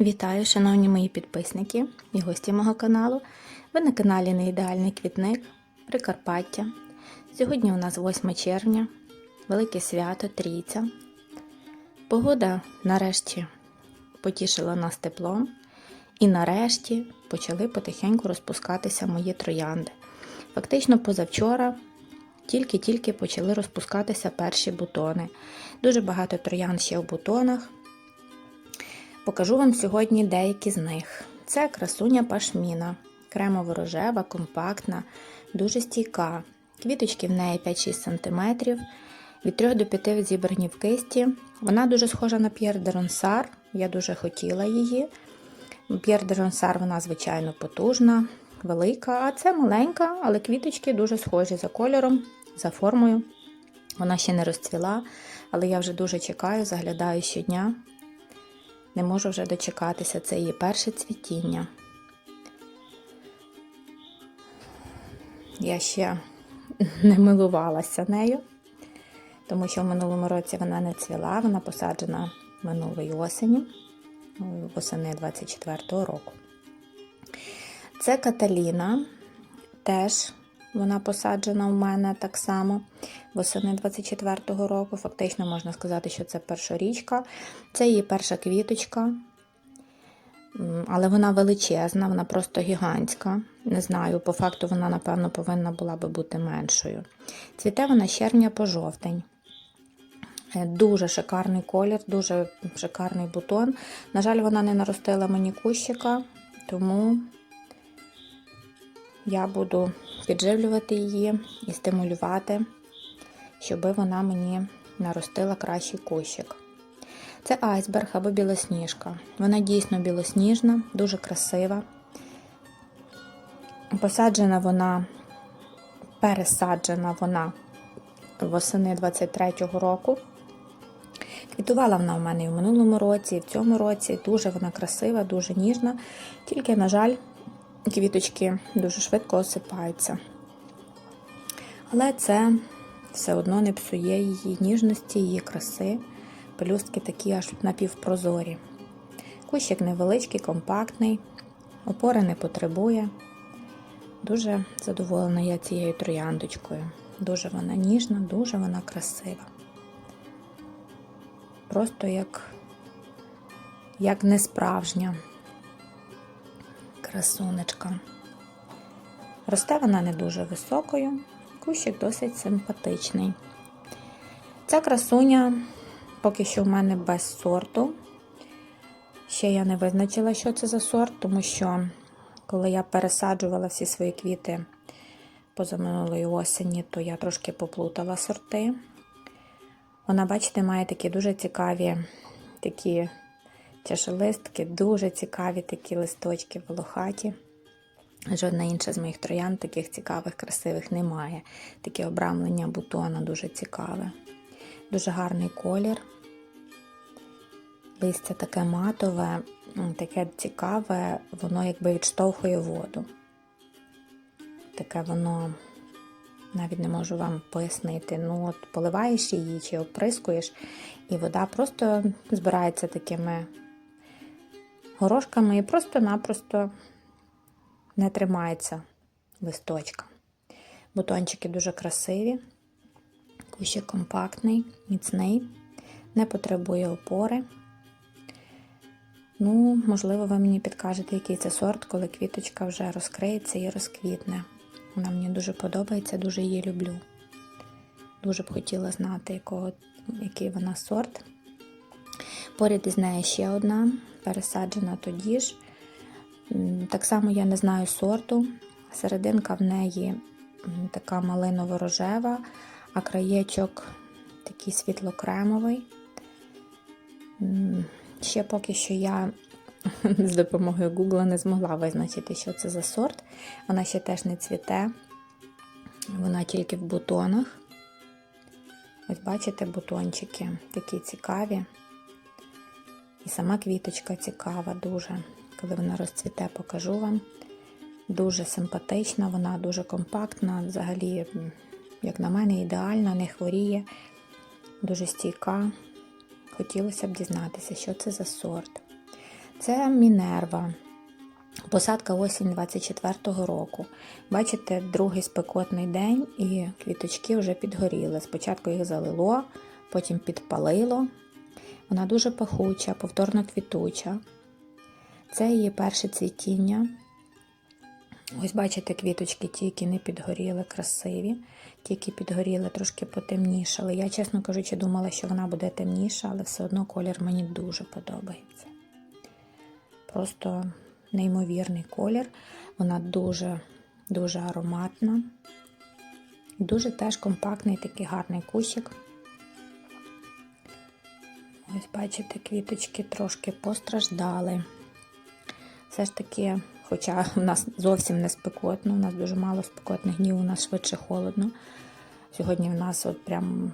Вітаю, шановні мої підписники і гості мого каналу. Ви на каналі Неідеальний квітник Прикарпаття. Сьогодні у нас 8 червня, велике свято, трійця. Погода нарешті потішила нас теплом, і нарешті почали потихеньку розпускатися мої троянди. Фактично, позавчора тільки-тільки почали розпускатися перші бутони. Дуже багато троянд ще в бутонах. Покажу вам сьогодні деякі з них. Це красуня пашміна, кремово-рожева, компактна, дуже стійка. Квіточки в неї 5-6 см, від 3 до 5 зібрані в кисті. Вона дуже схожа на П'єр де Ронсар, я дуже хотіла її. П'єр де Ронсар, вона, звичайно, потужна, велика, а це маленька, але квіточки дуже схожі за кольором, за формою. Вона ще не розцвіла, але я вже дуже чекаю, заглядаю щодня. Не можу вже дочекатися, це її перше цвітіння. Я ще не милувалася нею, тому що в минулому році вона не цвіла, вона посаджена минулої осені, восени 24-го року. Це Каталіна, теж вона посаджена у мене так само восени 24-го року. Фактично можна сказати, що це першорічка. Це її перша квіточка, але вона величезна, вона просто гігантська. Не знаю, по факту вона, напевно, повинна була би бути меншою. Цвіте вона з червня по жовтень. Дуже шикарний колір, дуже шикарний бутон. На жаль, вона не наростила мені кущика, тому я буду підживлювати її і стимулювати, щоб вона мені наростила кращий кущик. Це айсберг або білосніжка. Вона дійсно білосніжна, дуже красива. Посаджена вона, пересаджена вона восени 23-го року. Квітувала вона у мене і в минулому році, і в цьому році. Дуже вона красива, дуже ніжна. Тільки, на жаль, квіточки дуже швидко осипаються. Але це все одно не псує її ніжності, її краси. Пелюстки такі аж напівпрозорі. Кущик невеличкий, компактний, опори не потребує. Дуже задоволена я цією трояндочкою. Дуже вона ніжна, дуже вона красива. Просто як, як несправжня красунечка. Росте вона не дуже високою, кущик досить симпатичний. Ця красуня поки що в мене без сорту. Ще я не визначила, що це за сорт, тому що коли я пересаджувала всі свої квіти позаминулої осені, то я трошки поплутала сорти. Вона, бачите, має такі дуже цікаві такі чашелистки, дуже цікаві такі листочки волохаті. Жодна інша з моїх троян таких цікавих, красивих немає. Таке обрамлення бутона дуже цікаве. Дуже гарний колір. Листя таке матове, таке цікаве, воно якби відштовхує воду. Таке воно, навіть не можу вам пояснити. Ну, от поливаєш її чи оприскуєш, і вода просто збирається такими горошками і просто-напросто не тримається листочка. Бутончики дуже красиві, кущик компактний, міцний, не потребує опори. Ну, можливо, ви мені підкажете, який це сорт, коли квіточка вже розкриється і розквітне. Вона мені дуже подобається, дуже її люблю. Дуже б хотіла знати, якого, який вона сорт. Поряд із нею ще одна, пересаджена тоді ж. Так само я не знаю сорту. Серединка в неї така малиново-рожева, а краєчок такий світло-кремовий. Ще поки що я з допомогою Google не змогла визначити, що це за сорт. Вона ще теж не цвіте, вона тільки в бутонах. Ось бачите, бутончики такі цікаві. І сама квіточка цікава дуже. Коли вона розцвіте, покажу вам. Дуже симпатична, вона дуже компактна, взагалі, як на мене, ідеальна, не хворіє, дуже стійка. Хотілося б дізнатися, що це за сорт. Це Мінерва. Посадка осінь 24-го року. Бачите, другий спекотний день і квіточки вже підгоріли. Спочатку їх залило, потім підпалило. Вона дуже пахуча, повторно квітуча. Це її перше цвітіння. Ось бачите, квіточки ті, які не підгоріли, красиві, ті, які підгоріли, трошки потемнішали. Я, чесно кажучи, думала, що вона буде темніша, але все одно колір мені дуже подобається. Просто неймовірний колір. Вона дуже дуже ароматна. Дуже теж компактний такий гарний кущик. Ось, бачите, квіточки трошки постраждали. Все ж таки, хоча в нас зовсім не спекотно, у нас дуже мало спекотних днів, у нас швидше холодно. Сьогодні в нас от прям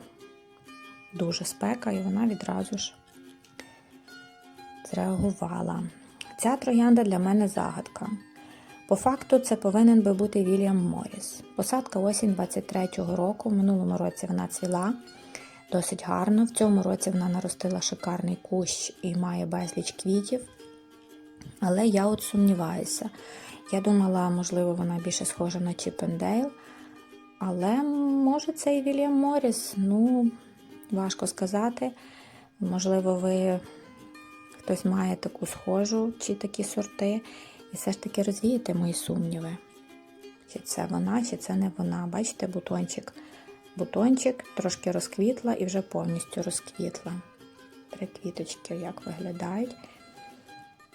дуже спека, і вона відразу ж зреагувала. Ця троянда для мене загадка. По факту, це повинен би бути Вільям Моріс. Посадка осінь 23-го року. В минулому році вона цвіла досить гарно. В цьому році вона наростила шикарний кущ і має безліч квітів. Але я от сумніваюся. Я думала, можливо, вона більше схожа на Чіпендейл. Але може це і Вільям Моріс. Ну, важко сказати. Можливо, ви хтось має таку схожу чи такі сорти. І все ж таки розвієте мої сумніви. Чи це вона, чи це не вона. Бачите, бутончик. Бутончик трошки розквітла і вже повністю розквітла. Три квіточки як виглядають.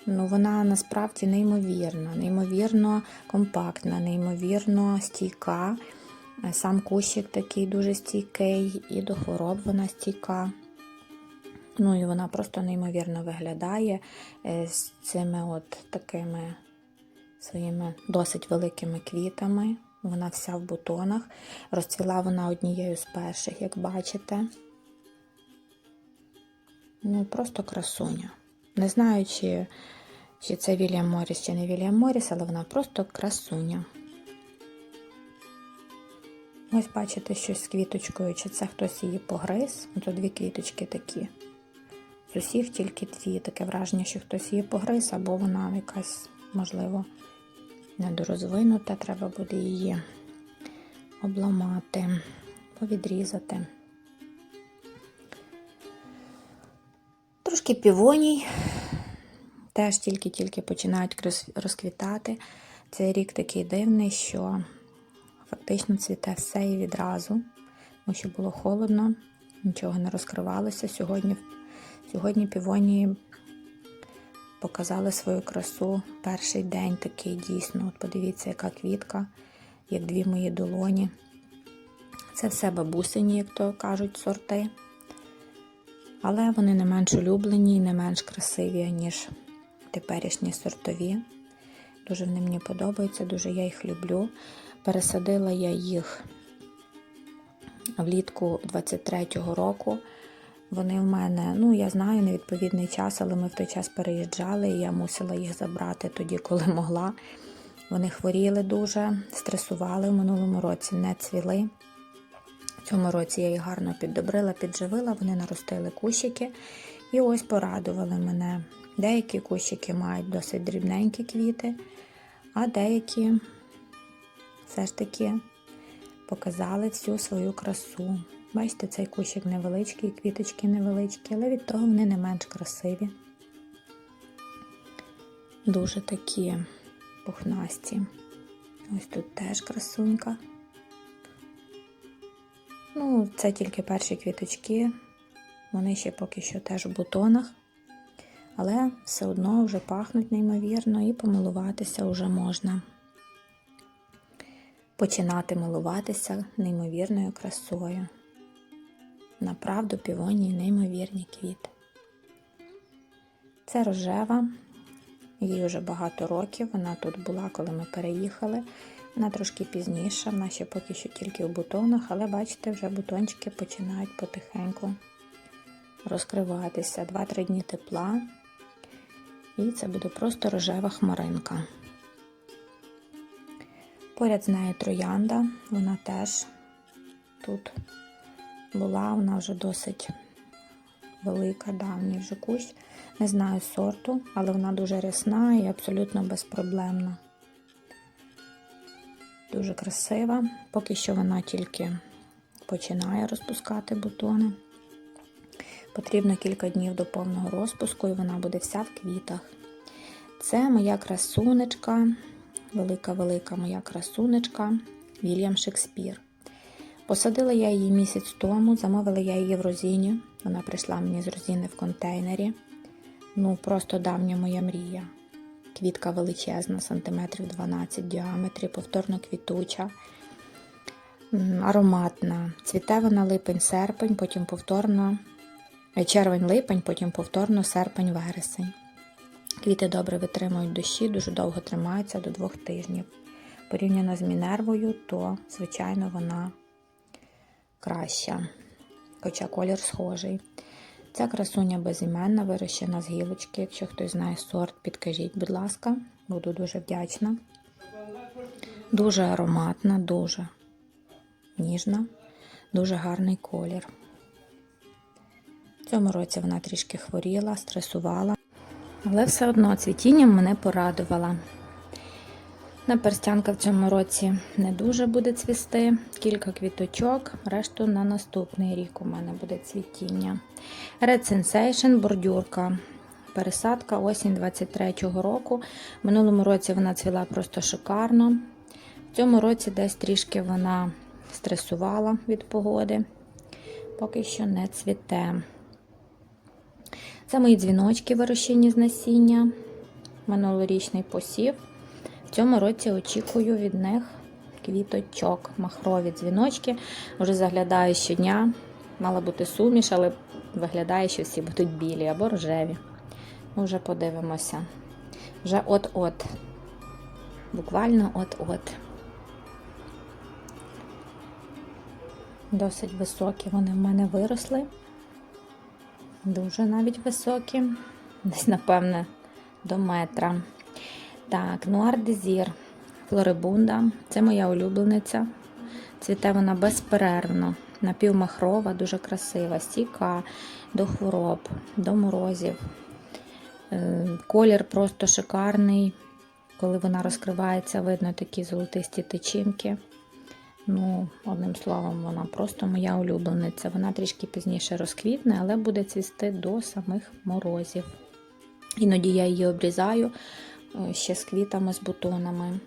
Ну, вона насправді неймовірна, неймовірно компактна, неймовірно стійка. Сам кущик такий дуже стійкий, і до хвороб вона стійка. Ну і вона просто неймовірно виглядає з цими от такими своїми досить великими квітами. Вона вся в бутонах. Розцвіла вона однією з перших, як бачите. Ну, просто красуня. Не знаю, чи, чи це Вільям Моріс, чи не Вільям Моріс, але вона просто красуня. Ось бачите щось з квіточкою, чи це хтось її погриз. Тут дві квіточки такі. З усіх тільки дві. Таке враження, що хтось її погриз, або вона якась, можливо, недорозвинута, треба буде її обламати, повідрізати. Трошки півоній, теж тільки-тільки починають розквітати. Цей рік такий дивний, що фактично цвіте все і відразу, тому що було холодно, нічого не розкривалося. Сьогодні, Сьогодні півонії показали свою красу перший день такий дійсно. От подивіться, яка квітка, як дві мої долоні. Це все бабусині, як то кажуть, сорти. Але вони не менш улюблені і не менш красиві, ніж теперішні сортові. Дуже вони мені подобаються, дуже я їх люблю. Пересадила я їх влітку 23-го року. Вони в мене, ну я знаю, невідповідний час, але ми в той час переїжджали, і я мусила їх забрати тоді, коли могла. Вони хворіли дуже, стресували в минулому році, не цвіли. В цьому році я їх гарно піддобрила, підживила, вони наростили кущики і ось порадували мене. Деякі кущики мають досить дрібненькі квіти, а деякі все ж таки показали всю свою красу. Бачите, цей кущик невеличкий, квіточки невеличкі, але від того вони не менш красиві. Дуже такі пухнасті. Ось тут теж красунька. Ну, це тільки перші квіточки, вони ще поки що теж в бутонах, але все одно вже пахнуть неймовірно і помилуватися вже можна. Починати милуватися неймовірною красою. Направду півонії неймовірні квіти. Це рожева, їй вже багато років. Вона тут була, коли ми переїхали. Вона трошки пізніша, вона ще поки що тільки в бутонах, але бачите, вже бутончики починають потихеньку розкриватися. 2-3 дні тепла. І це буде просто рожева хмаринка. Поряд з нею троянда, вона теж тут була, вона вже досить велика, давній вже кущ. Не знаю сорту, але вона дуже рясна і абсолютно безпроблемна. Дуже красива. Поки що вона тільки починає розпускати бутони. Потрібно кілька днів до повного розпуску, і вона буде вся в квітах. Це моя красунечка, велика-велика моя красунечка Вільям Шекспір. Посадила я її місяць тому, замовила я її в розіні. Вона прийшла мені з розіни в контейнері. Ну, просто давня моя мрія. Квітка величезна, сантиметрів 12 в діаметрі, повторно квітуча, ароматна. Цвіте вона липень-серпень, потім повторно е, червень-липень, потім повторно серпень-вересень. Квіти добре витримують дощі, дуже довго тримаються до двох тижнів. Порівняно з мінервою, то, звичайно, вона краща, хоча колір схожий. Ця красуня безіменна, вирощена з гілочки. Якщо хтось знає сорт, підкажіть, будь ласка, буду дуже вдячна. Дуже ароматна, дуже ніжна, дуже гарний колір. В цьому році вона трішки хворіла, стресувала, але все одно цвітінням мене порадувала. Наперстянка в цьому році не дуже буде цвісти, кілька квіточок, решту на наступний рік у мене буде цвітіння. Red Sensation, бордюрка. Пересадка осінь 23-го року. В минулому році вона цвіла просто шикарно. В цьому році десь трішки вона стресувала від погоди, поки що не цвіте. Це мої дзвіночки вирощені з насіння, минулорічний посів. В цьому році очікую від них квіточок, махрові дзвіночки. Вже заглядаю щодня. Мала бути суміш, але виглядає, що всі будуть білі або рожеві. Ми вже подивимося. Вже от-от. Буквально от-от. Досить високі вони в мене виросли. Дуже навіть високі. Десь, напевне, до метра. Так, Нуар Дезір, Флорибунда. Це моя улюблениця. Цвіте вона безперервно, напівмахрова, дуже красива, стійка до хвороб, до морозів. Е, Колір просто шикарний. Коли вона розкривається, видно такі золотисті тичинки. Ну, одним словом, вона просто моя улюблениця. Вона трішки пізніше розквітне, але буде цвісти до самих морозів. Іноді я її обрізаю ще з квітами, з бутонами.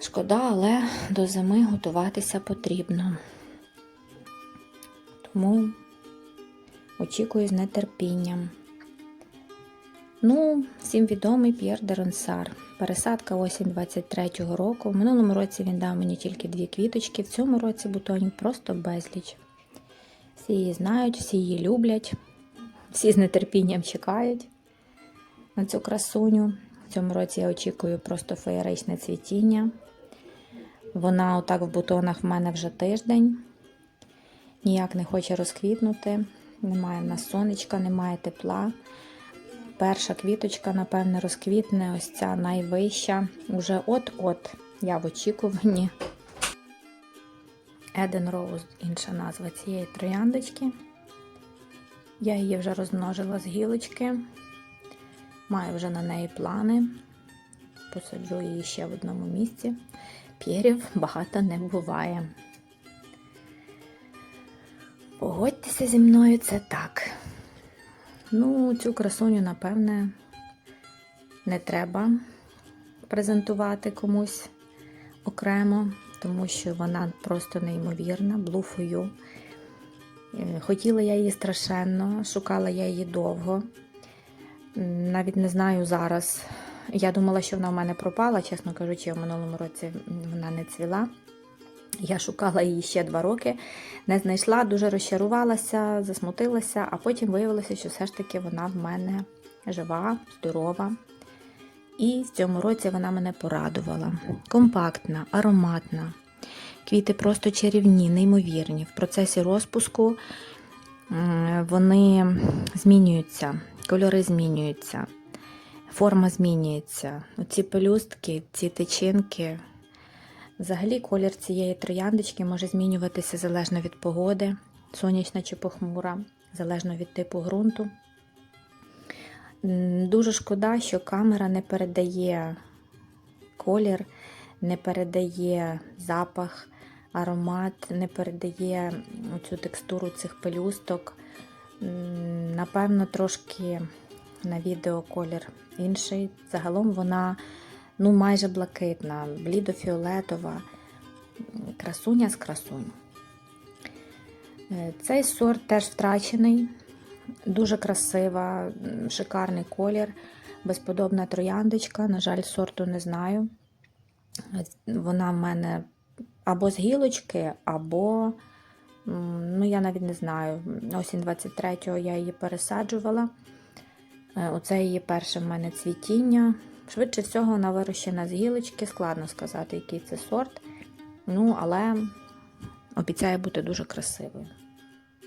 Шкода, але до зими готуватися потрібно. Тому очікую з нетерпінням. Ну, всім відомий П'єр де Ронсар. Пересадка осінь 23-го року. В минулому році він дав мені тільки дві квіточки, в цьому році бутонів просто безліч. Всі її знають, всі її люблять, всі з нетерпінням чекають на цю красуню. В цьому році я очікую просто феєричне цвітіння. Вона отак в бутонах в мене вже тиждень. Ніяк не хоче розквітнути. Немає в нас сонечка, немає тепла. Перша квіточка, напевне, розквітне, ось ця найвища. Уже от-от я в очікуванні. Eden Rose інша назва цієї трояндочки. Я її вже розмножила з гілочки. Маю вже на неї плани. Посаджу її ще в одному місці. П'єрів багато не буває. Погодьтеся зі мною, це так. Ну, цю красуню, напевне, не треба презентувати комусь окремо, тому що вона просто неймовірна, блуфою. Хотіла я її страшенно, шукала я її довго. Навіть не знаю зараз. Я думала, що вона в мене пропала, чесно кажучи, в минулому році вона не цвіла. Я шукала її ще два роки, не знайшла, дуже розчарувалася, засмутилася, а потім виявилося, що все ж таки вона в мене жива, здорова. І в цьому році вона мене порадувала. Компактна, ароматна. Квіти просто чарівні, неймовірні. В процесі розпуску вони змінюються, кольори змінюються, форма змінюється. Оці пелюстки, ці тичинки. Взагалі, колір цієї трояндочки може змінюватися залежно від погоди. сонячна чи похмура, залежно від типу ґрунту. Дуже шкода, що камера не передає колір, не передає запах, аромат, не передає цю текстуру цих пелюсток. Напевно, трошки на відео колір інший. Загалом вона ну, майже блакитна, блідофіолетова, красуня з красунь. Е, Цей сорт теж втрачений, дуже красива, шикарний колір, безподобна трояндочка. На жаль, сорту не знаю. Е, Вона в мене або з гілочки, або, ну я навіть не знаю. Осінь 23-го я її пересаджувала. Е, Оце її перше в мене цвітіння. Швидше всього, вона вирощена з гілочки. Складно сказати, який це сорт. Ну, але обіцяє бути дуже красивою.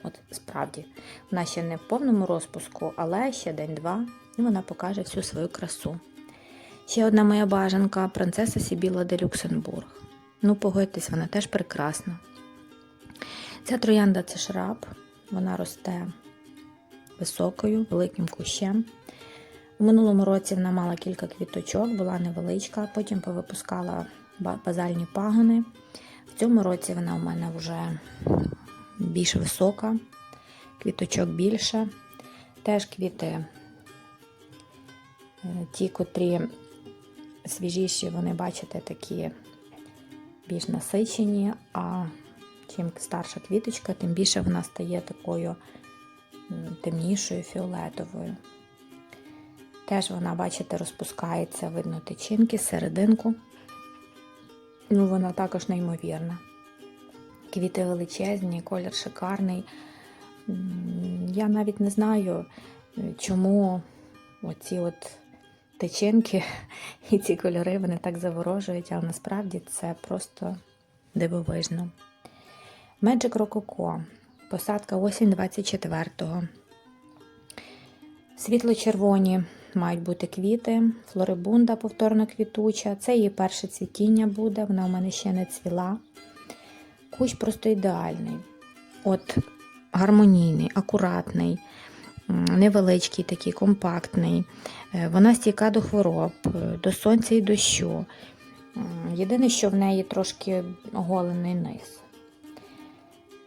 От справді, вона ще не в повному розпуску, але ще день-два, і вона покаже всю свою красу. Ще одна моя бажанка принцеса Сібіла де Люксембург. Ну, погодьтесь, вона теж прекрасна. Ця троянда це шраб, вона росте високою, великим кущем. У минулому році вона мала кілька квіточок, була невеличка, потім повипускала базальні пагони. В цьому році вона у мене вже більш висока, квіточок більше. Теж квіти, е, ті, котрі свіжіші, вони, бачите, такі більш насичені, а чим старша квіточка, тим більше вона стає такою темнішою, фіолетовою. Теж вона, бачите, розпускається, видно тичинки, серединку. Ну, вона також неймовірна. Квіти величезні, колір шикарний. Я навіть не знаю, чому оці от тичинки і ці кольори вони так заворожують, але насправді це просто дивовижно. Magic Rococo. Посадка осінь 24-го. Світло-червоні мають бути квіти, флорибунда повторно квітуча. Це її перше цвітіння буде, вона у мене ще не цвіла. Кущ просто ідеальний. От гармонійний, акуратний, невеличкий, такий, компактний. Е, Вона стійка до хвороб, е, до сонця і дощу. Єдине, що в неї трошки оголений низ.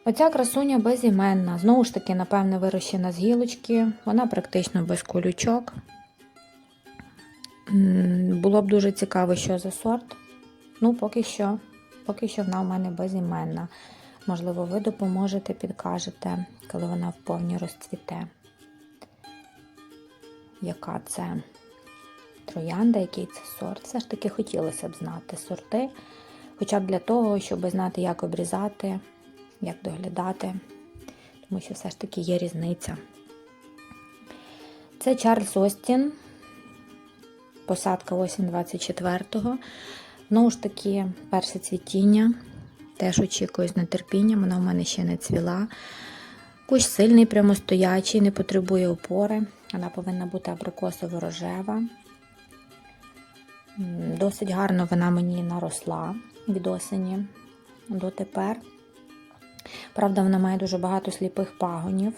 Оця красуня безіменна. Знову ж таки, напевне, вирощена з гілочки. Вона практично без колючок. Було б дуже цікаво, що за сорт. Ну, поки що, поки що вона в мене безіменна. Можливо, ви допоможете, підкажете, коли вона в повні розцвіте. Яка це троянда, який це сорт? Все ж таки хотілося б знати сорти, хоча б для того, щоб знати, як обрізати, як доглядати, тому що все ж таки є різниця. Це Чарльз Остін, посадка осінь 24-го. Знову ж таки, перше цвітіння. Теж очікую з нетерпінням, вона в мене ще не цвіла. Кущ сильний, прямостоячий, не потребує опори. Вона повинна бути абрикосово-рожева. Досить гарно вона мені наросла від осені дотепер. Правда, вона має дуже багато сліпих пагонів.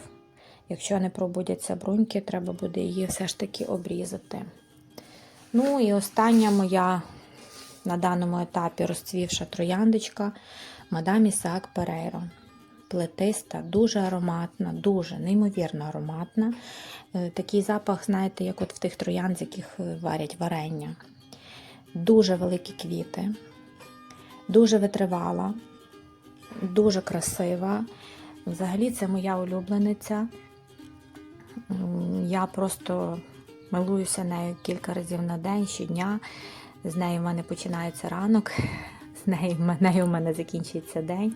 Якщо не пробудяться бруньки, треба буде її все ж таки обрізати. Ну і остання моя на даному етапі розцвівша трояндочка мадам Ісаак Перейро. Плетиста, дуже ароматна, дуже неймовірно ароматна. Е, Такий запах, знаєте, як от в тих троянд, з яких е, варять варення. Дуже великі квіти, дуже витривала, дуже красива. Взагалі, це моя улюблениця. Я просто милуюся нею кілька разів на день, щодня. З нею в мене починається ранок, з нею, нею в мене закінчується день.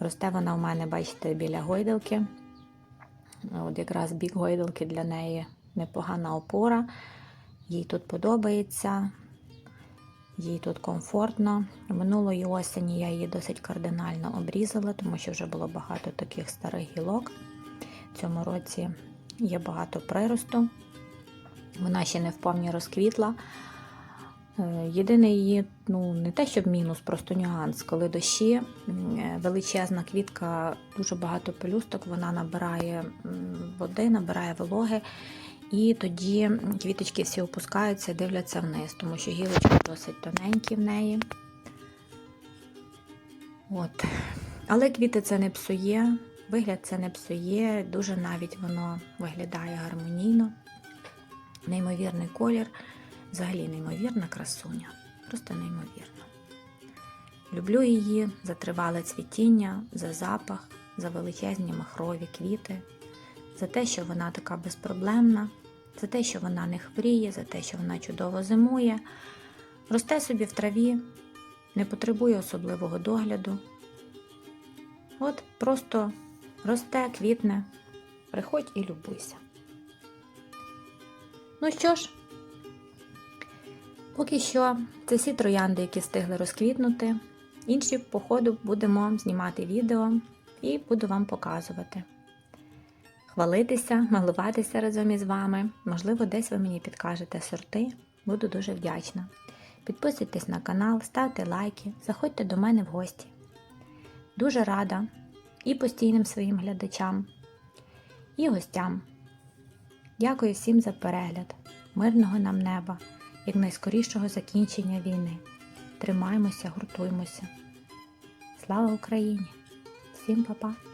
Росте вона в мене, бачите, біля гойдалки. От якраз бік гойдалки для неї непогана опора. Їй тут подобається, їй тут комфортно. Минулої осені я її досить кардинально обрізала, тому що вже було багато таких старих гілок. В цьому році є багато приросту. Вона ще не вповні розквітла, Е, Єдиний її, ну не те, щоб мінус, просто нюанс, коли дощі, величезна квітка, дуже багато пелюсток, вона набирає води, набирає вологи, і тоді квіточки всі опускаються, і дивляться вниз, тому що гілочки досить тоненькі в неї. От. Але квіти це не псує, вигляд це не псує, дуже навіть воно виглядає гармонійно. Неймовірний колір, взагалі неймовірна красуня. Просто неймовірна. Люблю її за тривале цвітіння, за запах, за величезні махрові квіти, за те, що вона така безпроблемна, за те, що вона не хворіє, за те, що вона чудово зимує, росте собі в траві, не потребує особливого догляду. От просто росте, квітне, приходь і любуйся. Ну що ж, поки що це всі троянди, які встигли розквітнути. Інші, по ходу, будемо знімати відео і буду вам показувати. Хвалитися, малуватися разом із вами. Можливо, десь ви мені підкажете сорти. Буду дуже вдячна. Підписуйтесь на канал, ставте лайки, заходьте до мене в гості. Дуже рада і постійним своїм глядачам, і гостям. Дякую всім за перегляд, мирного нам неба, як найскорішого закінчення війни. Тримаймося, гуртуймося. Слава Україні! Всім па-па!